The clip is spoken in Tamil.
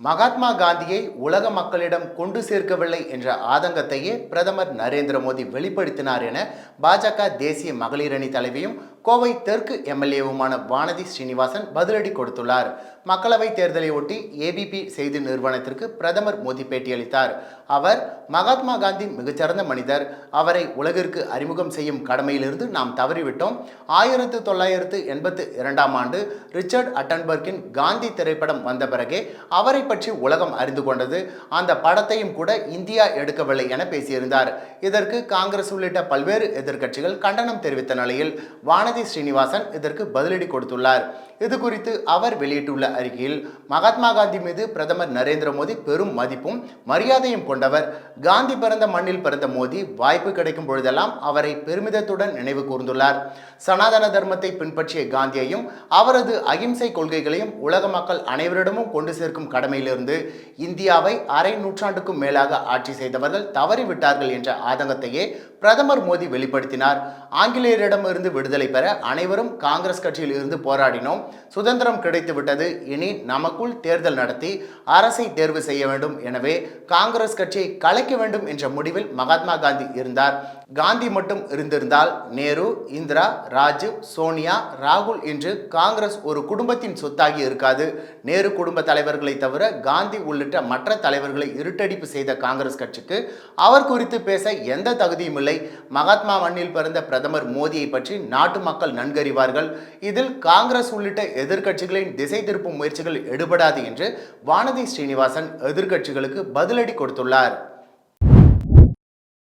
மகாத்மா காந்தியை உலக மக்களிடம் கொண்டு சேர்க்கவில்லை என்ற ஆதங்கத்தையே பிரதமர் நரேந்திர மோடி வெளிப்படுத்தினார் என பாஜக தேசிய மகளிர் அணி தலைவியும் கோவை தெற்கு எம்எல்ஏவுமான வானதி ஸ்ரீனிவாசன் பதிலடி கொடுத்துள்ளார். மக்களவைத் தேர்தலை ஒட்டி ஏபிபி செய்தி நிறுவனத்திற்கு பிரதமர் மோடி பேட்டியளித்தார் அவர் மகாத்மா காந்தி மிகச்சிறந்த மனிதர். அவரை உலகிற்கு அறிமுகம் செய்யும் கடமையிலிருந்து நாம் தவறிவிட்டோம். ஆயிரத்து தொள்ளாயிரத்து எண்பத்து இரண்டாம் ஆண்டு ரிச்சர்ட் அட்டன்பர்க்கின் காந்தி திரைப்படம் வந்த பிறகே அவரை பற்றி உலகம் அறிந்து கொண்டது. அந்த படத்தையும் கூட இந்தியா எடுக்கவில்லை என பேசியிருந்தார். இதற்கு காங்கிரஸ் உள்ளிட்ட பல்வேறு எதிர்க்கட்சிகள் கண்டனம் தெரிவித்த நிலையில் வானதி ஸ்ரீனிவாசன் இதற்கு பதிலடி கொடுத்துள்ளார். இது குறித்து அவர் வெளியிட்டுள்ள அறிக்கையில் மகாத்மா காந்தி மீது பிரதமர் நரேந்திர மோடி பெரும் மதிப்பும் மரியாதையும் கொண்டவர். காந்தி பிறந்த மண்ணில் பிறந்த மோடி வாய்ப்பு கிடைக்கும் பொழுதெல்லாம் அவரை பெருமிதத்துடன் நினைவு கூர்ந்துள்ளார். சனாதன தர்மத்தை பின்பற்றிய காந்தியையும் அவரது அகிம்சை கொள்கைகளையும் உலக மக்கள் அனைவரிடமும் கொண்டு சேர்க்கும் கடமையிலிருந்து இந்தியாவை அரை நூற்றாண்டுக்கும் மேலாக ஆட்சி செய்தவர்கள் தவறிவிட்டார்கள் என்ற ஆதங்கத்தையே பிரதமர் மோடி வெளிப்படுத்தினார். ஆங்கிலேயரிடமிருந்து விடுதலை பெற பெற அனைவரும் காங்கிரஸ் கட்சியில் இருந்து போராடினோம். சுதந்திரம் கிடைத்து விட்டது இனி நமக்குள் தேர்தல் நடத்தி அரசை தேர்வு செய்ய வேண்டும். எனவே காங்கிரஸ் கட்சியை கலைக்க வேண்டும் என்ற முடிவில் மகாத்மா காந்தி இருந்தார். காந்தி மட்டும் இருந்திருந்தால் நேரு இந்திரா ராஜீவ் சோனியா ராகுல் என்று காங்கிரஸ் ஒரு குடும்பத்தின் சொத்தாகி இருக்காது. நேரு குடும்ப தலைவர்களை தவிர காந்தி உள்ளிட்ட மற்ற தலைவர்களை இருட்டடிப்பு செய்த காங்கிரஸ் கட்சிக்கு அவர் குறித்து பேச எந்த தகுதியும் இல்லை. மகாத்மா மண்ணில் பிறந்த பிரதமர் மோடியை பற்றி நாட்டு மக்கள் நன்கறிவார்கள். இதில் காங்கிரஸ் உள்ளிட்ட எதிர்க்கட்சிகளின் திசை திருப்பும் முயற்சிகள் எடுபடாது என்று வானதி ஸ்ரீனிவாசன் எதிர்க்கட்சிகளுக்கு பதிலடி கொடுத்துள்ளார்.